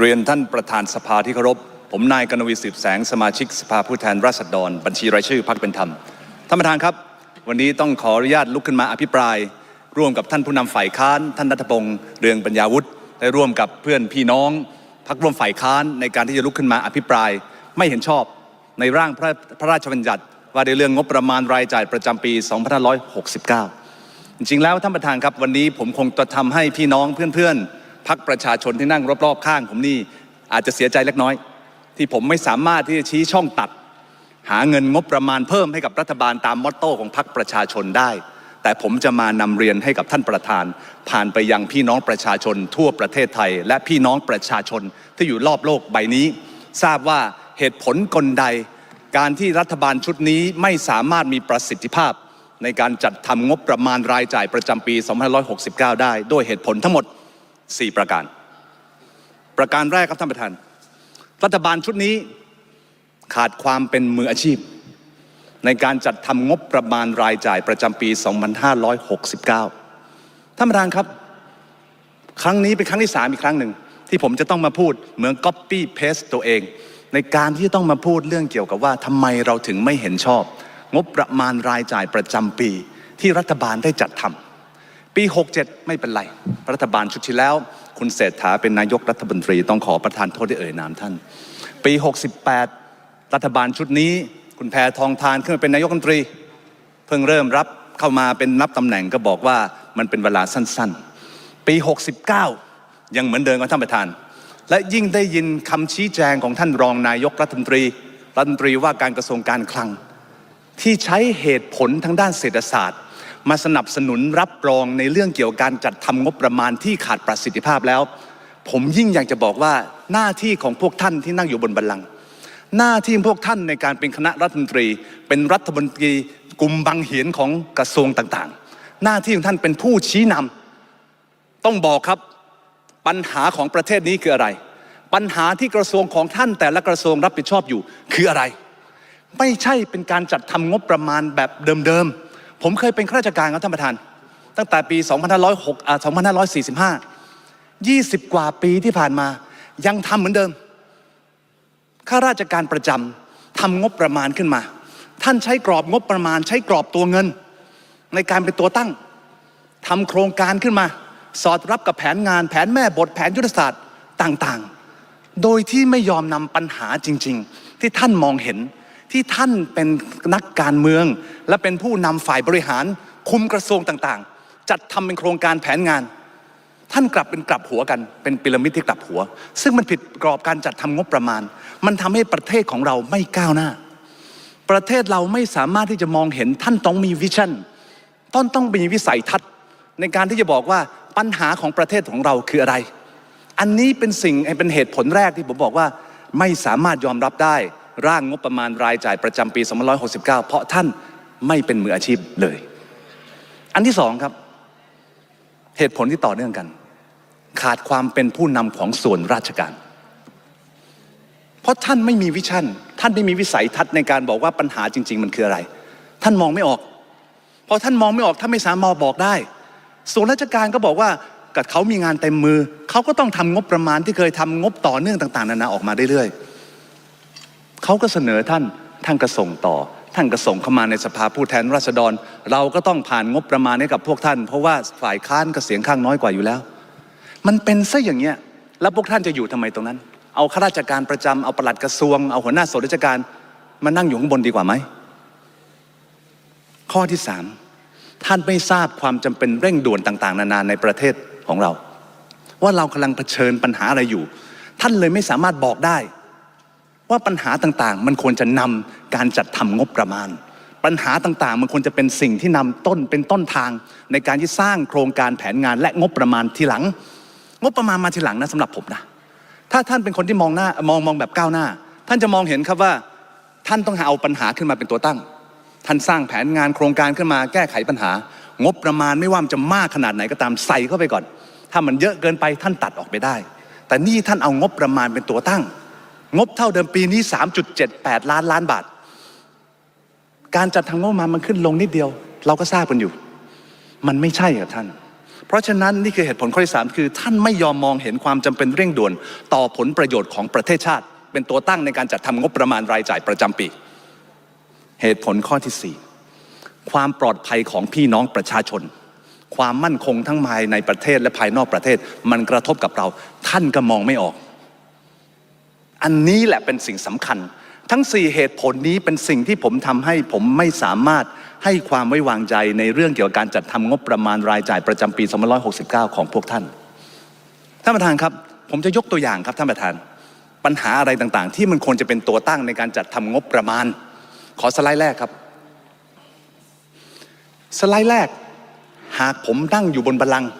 เรียนท่านประธานสภาที่เคารพ ผมนายกนวีสืบแสงสมาชิกสภาผู้แทนราษฎร บัญชีรายชื่อพรรคเป็นธรรม ท่านประธานครับ วันนี้ต้องขออนุญาตลุกขึ้นมาอภิปราย ร่วมกับท่านผู้นำฝ่ายค้าน ท่านนัทพงศ์เรืองปัญญาวุฒิและร่วมกับเพื่อนพี่น้องพรรคร่วมฝ่ายค้านในการที่จะลุกขึ้นมาอภิปราย ไม่เห็นชอบในร่างพระพระราชบัญญัติ ว่าในเรื่องงบประมาณรายจ่ายประจำปี 2569 จริงๆแล้วท่านประธานครับวันนี้ผมคงจะทำให้พี่น้องเพื่อนๆ พักประชาชนที่นั่งรอบๆข้างผมนี่อาจจะเสียใจเล็กน้อย ที่ผมไม่สามารถที่จะชี้ช่องตัด หาเงินงบประมาณเพิ่มให้กับรัฐบาลตามมอตโต้ของพรรคประชาชนได้ แต่ผมจะมานำเรียนให้กับท่านประธาน ผ่านไปยังพี่น้องประชาชนทั่วประเทศไทย และพี่น้องประชาชนที่อยู่รอบโลกใบนี้ ทราบว่าเหตุผลกลใด การที่รัฐบาลชุดนี้ไม่สามารถมีประสิทธิภาพ ในการจัดทำงบประมาณรายจ่ายประจำปี 2569 ได้ ด้วยเหตุผลทั้งหมด 4 ประการ ประการแรกครับท่านประธาน รัฐบาลชุดนี้ขาดความเป็นมืออาชีพ ในการจัดทำงบประมาณรายจ่ายประจำปี 2569 ท่านประธานครับ ครั้งนี้เป็นครั้งที่ 3 อีกครั้งหนึ่ง ที่ผมจะต้องมาพูดเหมือน copy paste ตัวเอง ในการที่จะต้องมาพูดเรื่องเกี่ยวกับว่าทำไมเราถึงไม่เห็นชอบ งบประมาณรายจ่ายประจำปีที่รัฐบาลได้จัดทำ ปี 67 ไม่เป็นไร รัฐบาลชุดที่แล้ว คุณเศรษฐาเป็นนายกรัฐมนตรีต้องขอประทานโทษที่เอ่ยนามท่าน ปี 68 รัฐบาลชุดนี้ คุณแพทองทานขึ้นมาเป็นนายกรัฐมนตรี เพิ่งเริ่มรับเข้ามาเป็นรับตำแหน่งก็บอกว่ามันเป็นเวลาสั้นๆ ปี 69 ยังเหมือนเดิมกับท่านประธาน และยิ่งได้ยินคำชี้แจงของท่านรองนายกรัฐมนตรี รัฐมนตรีว่าการกระทรวงการคลัง ที่ใช้เหตุผลทางด้านเศรษฐศาสตร์ มาสนับสนุนรับรองในเรื่องเกี่ยวกับการจัดทำงบประมาณที่ขาดประสิทธิภาพแล้ว ผมยิ่งอยากจะบอกว่าหน้าที่ของพวกท่านที่นั่งอยู่บนบัลลังก์หน้าที่ของพวกท่านในการเป็นคณะรัฐมนตรี เป็นรัฐมนตรีกลุ่มบังเหียนของกระทรวงต่างๆ หน้าที่ของท่านเป็นผู้ชี้นำต้องบอกครับปัญหาของประเทศนี้คืออะไร ปัญหาที่กระทรวงของท่านแต่ละกระทรวงรับผิดชอบอยู่คืออะไร ไม่ใช่เป็นการจัดทำงบประมาณแบบเดิมๆ ผมเคยเป็นข้าราชการครับท่านประธาน ตั้งแต่ปี 2506อ่า2545 20 กว่าปีที่ผ่านมา ยังทำเหมือนเดิมข้าราชการประจำทำงบประมาณขึ้นมา ท่านใช้กรอบงบประมาณ ใช้กรอบตัวเงิน ในการเป็นตัวตั้งทำโครงการขึ้นมา สอดรับกับแผนงานแผนแม่บทแผนยุทธศาสตร์ต่างๆ โดยที่ไม่ยอมนำปัญหาจริง ๆ ที่ท่านมองเห็น ที่ท่านเป็นนักการเมือง และเป็นผู้นำฝ่ายบริหาร คุมกระทรวงต่างๆ จัดทำเป็นโครงการแผนงาน ท่านกลับเป็นกลับหัวกัน เป็นพีระมิดที่กลับหัว ซึ่งมันผิดกรอบการจัดทำงบประมาณ มันทำให้ประเทศของเราไม่ก้าวหน้า ประเทศเราไม่สามารถที่จะมองเห็นท่านต้องมีวิชั่นต้นต้องมีวิสัยทัศน์ในการที่จะบอกว่าปัญหาของประเทศของเราคืออะไร อันนี้เป็นสิ่งเป็นเหตุผลแรกที่ผมบอกว่าไม่สามารถยอมรับได้ ร่างงบประมาณรายจ่ายประจำปี2569 เพราะท่านไม่เป็นมืออาชีพเลย อันที่สองครับ เหตุผลที่ต่อเนื่องกัน ขาดความเป็นผู้นำของส่วนราชการ เพราะท่านไม่มีวิชั่น ท่านไม่มีวิสัยทัศน์ในการบอกว่าปัญหาจริง ๆ มันคืออะไร ท่านมองไม่ออกพอท่านมองไม่ออกท่านไม่สามารถบอกได้ ส่วนราชการก็บอกว่ากับเขามีงานเต็มมือ เขาก็ต้องทำงบประมาณที่เคยทำงบต่อเนื่องต่าง ๆ นานาออกมาเรื่อยๆ เขาก็เสนอท่านท่านก็ส่งต่อ ท่านก็ส่งเข้ามาในสภาผู้แทนราษฎร เราก็ต้องผ่านงบประมาณให้กับพวกท่าน เพราะว่าฝ่ายค้านก็เสียงข้างน้อยกว่าอยู่แล้ว มันเป็นซะอย่างเงี้ยแล้วพวกท่านจะอยู่ทำไมตรงนั้น เอาข้าราชการประจำเอาปลัดกระทรวง เอาหัวหน้าส่วนราชการมานั่งอยู่ข้างบนดีกว่าไหมข้อที่สามท่านไม่ทราบความจำเป็นเร่งด่วนต่าง ๆ นานาในประเทศของเรา ว่าเรากำลังเผชิญปัญหาอะไรอยู่ ท่านเลยไม่สามารถบอกได้ ว่าปัญหาต่างๆ มันควรจะนำการจัดทำงบประมาณ ปัญหาต่างๆ มันควรจะเป็นสิ่งที่นำต้นเป็นต้นทาง ในการที่สร้างโครงการแผนงานและงบประมาณทีหลัง งบประมาณมาทีหลังนะสำหรับผมนะถ้าท่านเป็นคนที่มองหน้ามองมองแบบก้าวหน้า ท่านจะมองเห็นครับว่าท่านต้องเอาปัญหาขึ้นมาเป็นตัวตั้ง ท่านสร้างแผนงานโครงการขึ้นมาแก้ไขปัญหา งบประมาณไม่ว่ามันจะมากขนาดไหนก็ตามใส่เข้าไปก่อน ถ้ามันเยอะเกินไปท่านตัดออกไปได้ แต่นี่ท่านเอางบประมาณเป็นตัวตั้ง งบเท่าเดิมปีนี้ 3.78 ล้านล้านบาท การจัดทำงบประมาณมันขึ้นลงนิดเดียว เราก็ทราบกันอยู่ มันไม่ใช่ครับท่าน เพราะฉะนั้นนี่คือเหตุผลข้อที่สามคือ ท่านไม่ยอมมองเห็นความจำเป็นเร่งด่วน ต่อผลประโยชน์ของประเทศชาติ เป็นตัวตั้งในการจัดทำงบประมาณรายจ่ายประจำปี เหตุผลข้อที่สี่ความปลอดภัยของพี่น้องประชาชน ความมั่นคงทั้งภายในประเทศและภายนอกประเทศ มันกระทบกับเรา ท่านก็มองไม่ออก อันนี้แหละเป็นสิ่งสำคัญ ทั้ง 4 เหตุผลนี้เป็นสิ่งที่ผมทำให้ผมไม่สามารถให้ความไว้วางใจในเรื่องเกี่ยวกับการจัดทำงบประมาณรายจ่ายประจำปี 2569 ของพวกท่าน ท่านประธานครับ ผมจะยกตัวอย่างครับท่านประธาน ปัญหาอะไรต่างๆ ที่มันควรจะเป็นตัวตั้งในการจัดทำงบประมาณ ขอสไลด์แรกครับ สไลด์แรก หากผมนั่งอยู่บนบัลลังก์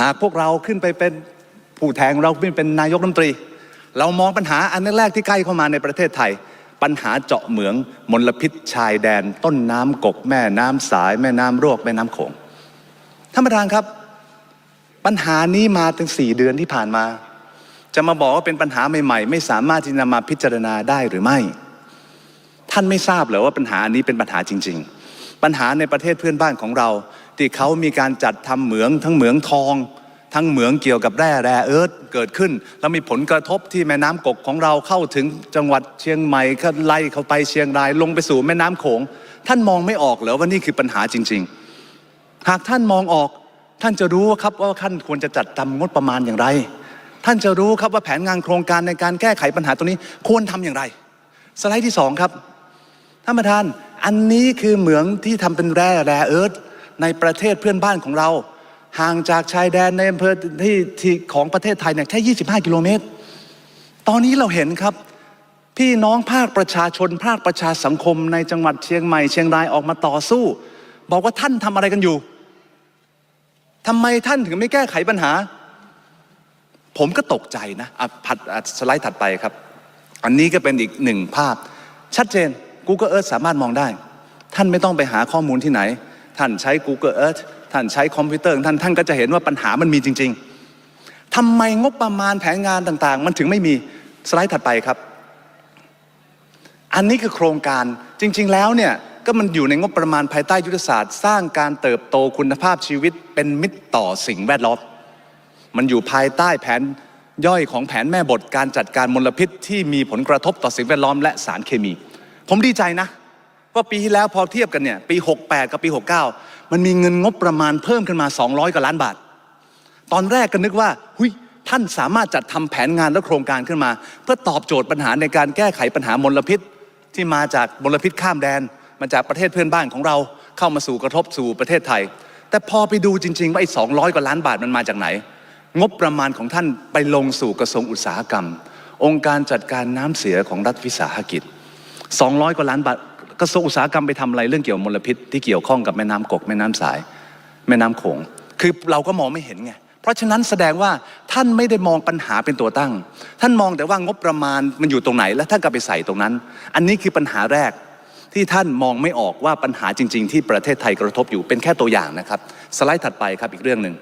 หากพวกเราขึ้นไปเป็นผู้แทนเราขึ้นเป็นนายกรัฐมนตรี เรามองปัญหาอันแรกที่ใกล้เข้ามาในประเทศไทย ปัญหาเจาะเหมืองมลพิษชายแดน ต้นน้ำกกแม่น้ำสาย แม่น้ำรวกแม่น้ำโขงท่านประธานครับ ปัญหานี้มาถึงสี่เดือนที่ผ่านมา จะมาบอกว่าเป็นปัญหาใหม่ๆ ไม่สามารถที่จะมาพิจารณาได้หรือไม่ ท่านไม่ทราบเหรอว่าปัญหาอันนี้เป็นปัญหาจริง ๆ ปัญหาในประเทศเพื่อนบ้านของเรา ที่เขามีการจัดทำเหมืองทั้งเหมืองทอง ทั้งเหมืองเกี่ยวกับแร่แร่เอิร์ธเกิดขึ้น แล้วมีผลกระทบที่แม่น้ำกกของเราเข้าถึงจังหวัดเชียงใหม่ก็ไล่เข้าไปเชียงรายลงไปสู่แม่น้ำโขง ท่านมองไม่ออกเหรอว่านี่คือปัญหาจริง ๆ หากท่านมองออก ท่านจะรู้ครับว่าท่านควรจะจัดทำงบประมาณอย่างไร ท่านจะรู้ครับว่าแผนงานโครงการในการแก้ไขปัญหาตรงนี้ควรทำอย่างไร สไลด์ที่สองครับท่านประธานอันนี้คือเหมืองที่ทำเป็นแร่แร่เอิร์ธในประเทศเพื่อนบ้านของเรา ห่างจากชายแดนในอำเภอที่ที่ของประเทศไทยเนี่ยแค่ 25 กิโลเมตร ตอนนี้เราเห็นครับ พี่น้องภาคประชาชน ภาคประชาสังคมในจังหวัดเชียงใหม่เชียงรายออกมาต่อสู้ บอกว่าท่านทำอะไรกันอยู่ทำไมท่านถึงไม่แก้ไขปัญหา ผมก็ตกใจนะอะผัดอะสไลด์ถัดไปครับ อันนี้ก็เป็นอีกหนึ่งภาพ ชัดเจน Google Earth สามารถมองได้ ท่านไม่ต้องไปหาข้อมูลที่ไหน ท่านใช้ Google Earth ท่านใช้คอมพิวเตอร์ของท่านท่านก็จะเห็นว่าปัญหามันมีจริง ๆทำไมงบประมาณแผนงานต่างๆ มันถึงไม่มีสไลด์ถัดไปครับ อันนี้คือโครงการจริง ๆ แล้วเนี่ยก็มันอยู่ในงบประมาณภายใต้ยุทธศาสตร์ สร้างการเติบโตคุณภาพชีวิตเป็นมิตรต่อสิ่งแวดล้อมมันอยู่ภายใต้แผนย่อยของแผนแม่บทการจัดการมลพิษที่มีผลกระทบต่อสิ่งแวดล้อมและสารเคมี ผมดีใจนะว่าปีที่แล้วพอเทียบกันเนี่ยปี 68 กับปี 69 มันมีเงินงบประมาณเพิ่มขึ้นมา 200 กว่าล้านบาท ตอนแรกก็นึกว่าหุยท่านสามารถจัดทำแผนงานและโครงการขึ้นมา เพื่อตอบโจทย์ปัญหาในการแก้ไขปัญหามลพิษ ที่มาจากมลพิษข้ามแดน มาจากประเทศเพื่อนบ้านของเราเข้ามาสู่กระทบสู่ประเทศไทย แต่พอไปดูจริง ๆ ว่าไอ้200กว่าล้านบาทมันมาจากไหน งบประมาณของท่านไปลงสู่กระทรวงอุตสาหกรรม องค์การจัดการน้ำเสียของรัฐวิสาหกิจ 200 กว่าล้านบาท กระทรวงอุตสาหกรรมไปทำอะไรเรื่องเกี่ยวกับมลพิษที่เกี่ยวข้องกับแม่น้ำกกแม่น้ำสาย แม่น้ำโขงคือเราก็มองไม่เห็นไงเพราะฉะนั้นแสดงว่าท่านไม่ได้มองปัญหาเป็นตัวตั้ง ท่านมองแต่ว่างบประมาณมันอยู่ตรงไหน แล้วท่านก็ไปใส่ตรงนั้น อันนี้คือปัญหาแรกที่ท่านมองไม่ออกว่าปัญหาจริง ๆ ที่ประเทศไทยกระทบอยู่เป็นแค่ตัวอย่างนะครับ สไลด์ถัดไปครับอีกเรื่องหนึ่ง